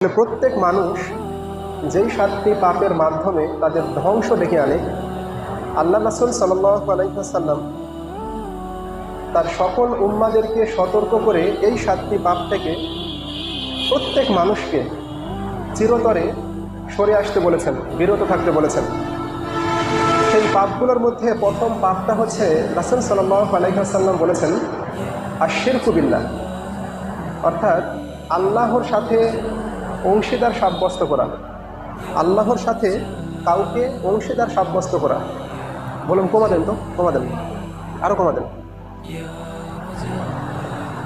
প্রত্যেক মানুষ যেই সাতটি পাপের মাধ্যমে তাদের ধ্বংস ডেকে আনে, আল্লাহ রাসুল সাল্লাম তার সকল উম্মাদেরকে সতর্ক করে এই সাতটি পাপ থেকে প্রত্যেক মানুষকে চিরতরে সরে আসতে বলেছেন, বিরত থাকতে বলেছেন। সেই পাপগুলোর মধ্যে প্রথম পাপটা হচ্ছে রাসুল সাল্লাহ আলাইসাল্লাম বলেছেন আর শিরকুবিল্লা অর্থাৎ আল্লাহর সাথে অংশীদার সাব্যস্ত করা। আল্লাহর সাথে কাউকে অংশীদার সাব্যস্ত করা। বলুন, কমা দেন তো, কমা দেন। আরও কমা দেন।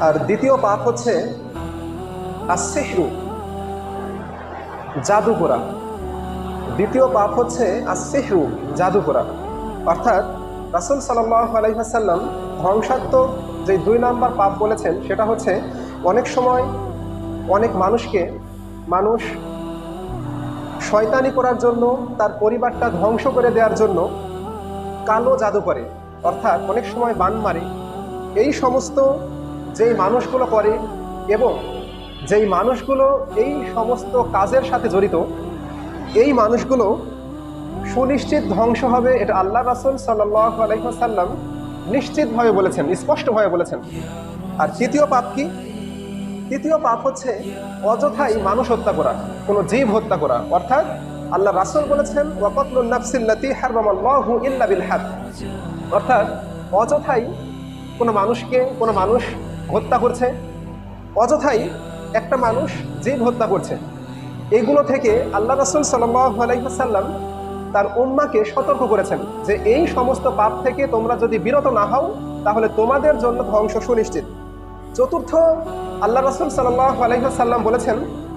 আর দ্বিতীয় পাপ হচ্ছে আসেহরু জাদু করা দ্বিতীয় পাপ হচ্ছে আসেহরু জাদু করা অর্থাৎ রাসুল সাল্লাহ আলাইসাল্লাম ধ্বংসাত্মক যে দুই নাম্বার পাপ বলেছেন, সেটা হচ্ছে অনেক সময় অনেক মানুষকে মানুষ শয়তানি করার জন্য, তার পরিবারটা ধ্বংস করে দেওয়ার জন্য কালো জাদু করে। অর্থাৎ অনেক সময় বান মারে। এই সমস্ত যেই মানুষগুলো করে এবং যেই মানুষগুলো এই সমস্ত কাজের সাথে জড়িত, এই মানুষগুলো সুনিশ্চিত ধ্বংস হবে, এটা আল্লাহ রাসুল সাল্লাহ আলাইসাল্লাম নিশ্চিতভাবে বলেছেন, স্পষ্টভাবে বলেছেন। আর তৃতীয় পাপ কি? তৃতীয় পাপ হচ্ছে অযথাই মানুষ হত্যা করা, কোনো জীব হত্যা করা। অর্থাৎ আল্লাহ রাসুল বলেছেন ওয়াকতলুন নাফসিল্লাতি হারমাল্লাহু ইল্লা বিল অর্থাৎ অযথাই কোনো মানুষকে, কোনো মানুষ হত্যা করছে, অযথাই একটা মানুষ জীব হত্যা করছে। এগুলো থেকে আল্লাহ রাসুল আলাইসাল্লাম তার উম্মাকে সতর্ক করেছেন যে এই সমস্ত পাপ থেকে তোমরা যদি বিরত না হও, তাহলে তোমাদের জন্য ধ্বংস সুনিশ্চিত। চতুর্থ আল্লাহ রসুল সাল্লাহ বলেছেন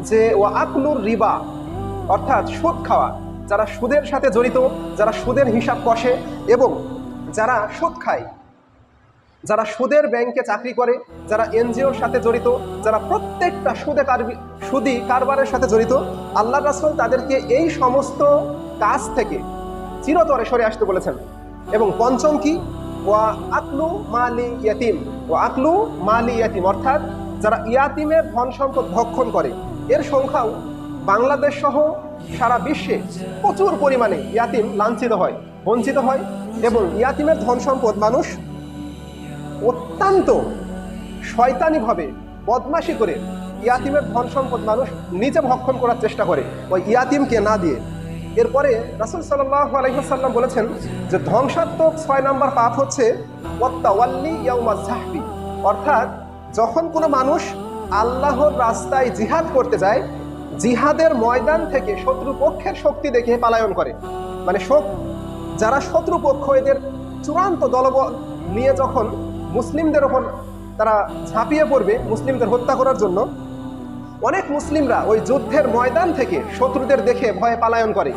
যে ও আকলুর রিবা অর্থাৎ সুদ খাওয়া। যারা সুদের সাথে জড়িত, যারা সুদের হিসাব কষে এবং যারা সুদ খায়, যারা সুদের ব্যাংকে চাকরি করে, যারা এনজিওর সাথে জড়িত, যারা প্রত্যেকটা সুদে সুদি কারবারের সাথে জড়িত, আল্লাহ রাসুল তাদেরকে এই সমস্ত কাজ থেকে চিরতরে সরে আসতে বলেছেন। এবং পঞ্চম কি? ওয়া আকলু মালি ইয়াতিম ও আকলু মালি ইয়াতিম অর্থাৎ যারা ইয়াতিমের ধন সম্পদ ভক্ষণ করে, এর সংখ্যাও বাংলাদেশ সহ সারা বিশ্বে প্রচুর পরিমাণে ইয়াতিম লাঞ্ছিত হয়, বঞ্চিত হয় এবং ইয়াতিমের ধন সম্পদ মানুষ অত্যন্ত শয়তানিভাবে বদমাশি করে ইয়াতিমের ধন সম্পদ মানুষ নিজে ভক্ষণ করার চেষ্টা করে। ওই ইয়াতিমকে না দিয়ে। এরপরে রাসুল সাল্লাহ বলেছেন যে ধ্বংসাত্মক ছয় নম্বর পাপ হচ্ছে জাহবি, অর্থাৎ যখন কোনো মানুষ আল্লাহর রাস্তায় জিহাদ করতে যায়, জিহাদের ময়দান থেকে শত্রুপক্ষের শক্তি দেখে পালায়ন করে। মানে যারা শত্রুপক্ষ, এদের চূড়ান্ত দলবল নিয়ে যখন মুসলিমদের ওপর তারা ঝাঁপিয়ে পড়বে, মুসলিমদের হত্যা করার জন্য, অনেক মুসলিমরা ওই যুদ্ধের ময়দান থেকে শত্রুদের দেখে ভয়ে পালায়ন করে।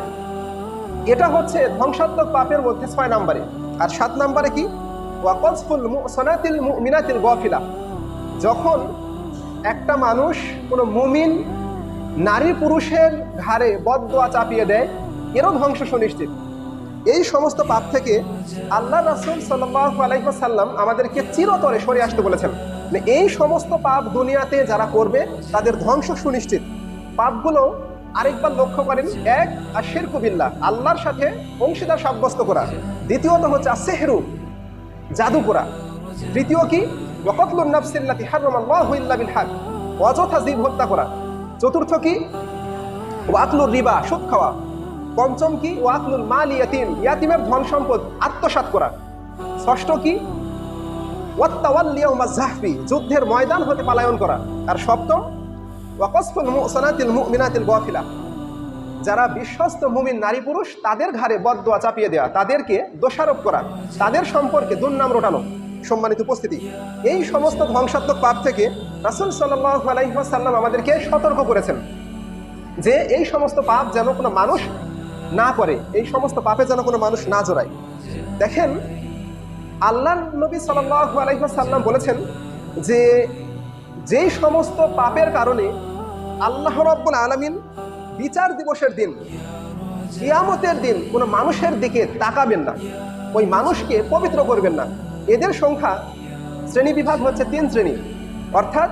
এটা হচ্ছে ধ্বংসাত্মক পাপের মধ্যে ছয় নম্বরে। আর সাত নম্বরে কি? ওয়াকসফুল সোনাতিল মিনাতিল গফিলা। যখন একটা মানুষ কোনো মুমিন, নারী পুরুষের ঘাড়ে বদোয়া চাপিয়ে দেয়, এরও ধ্বংস সুনিশ্চিত। এই সমস্ত পাপ থেকে আল্লাহ রাসুল সাল্লাহ আলাইসাল্লাম আমাদেরকে চিরতরে সরে আসতে বলেছেন এই সমস্ত পাপ দুনিয়াতে যারা করবে, তাদের ধ্বংস সুনিশ্চিত। পাপগুলো আরেকবার লক্ষ্য করেন, এক আর শেরকুবিল্লা আল্লাহর সাথে অংশীদার সাব্যস্ত করা। দ্বিতীয়ত হচ্ছে সেহরু জাদু করা তৃতীয় কি? ওয়াকতলুন নাফসিল্লাতি হাররামাল্লাহু ইল্লা অযথা জীব হত্যা করা। চতুর্থ কি? ওয়াকলুর রিবা, সুদ খাওয়া। পঞ্চম কি? ওয়াকলুল মাল ইয়াতিম। ইয়াতিমের ধন সম্পদ আত্মসাৎ করা। ষষ্ঠ কি? ওয়াত্তাওয়াল্লিয়াউমা জাহফি যুদ্ধের ময়দান হতে পালায়ন করা। আর সপ্তম ওয়াকসফুল মুসানাতিল মুমিনাতিল গাফিলা। যারা বিশ্বস্ত মুমিন নারী পুরুষ, তাদের ঘাড়ে বদদোয়া চাপিয়ে দেওয়া তাদেরকে দোষারোপ করা, তাদের সম্পর্কে দুর্নাম রটানো। সম্মানিত উপস্থিতি। এই সমস্ত ধ্বংসাত্মক পাপ থেকে রাসুল সাল্লাহ আমাদেরকে সতর্ক করেছেন যে এই সমস্ত পাপ যেন কোনো মানুষ না করে, এই সমস্ত পাপে যেন কোনো মানুষ না জড়ায়। দেখেন আল্লাহ নবী সাল্লাহ আলাইসাল্লাম বলেছেন যে যেই সমস্ত পাপের কারণে আল্লাহ রব্বুল আলমিন বিচার দিবসের দিন, কিয়ামতের দিন কোনো মানুষের দিকে তাকাবেন না। ওই মানুষকে পবিত্র করবেন না। এদের সংখ্যা শ্রেণি বিভাগ হচ্ছে তিন শ্রেণি। অর্থাৎ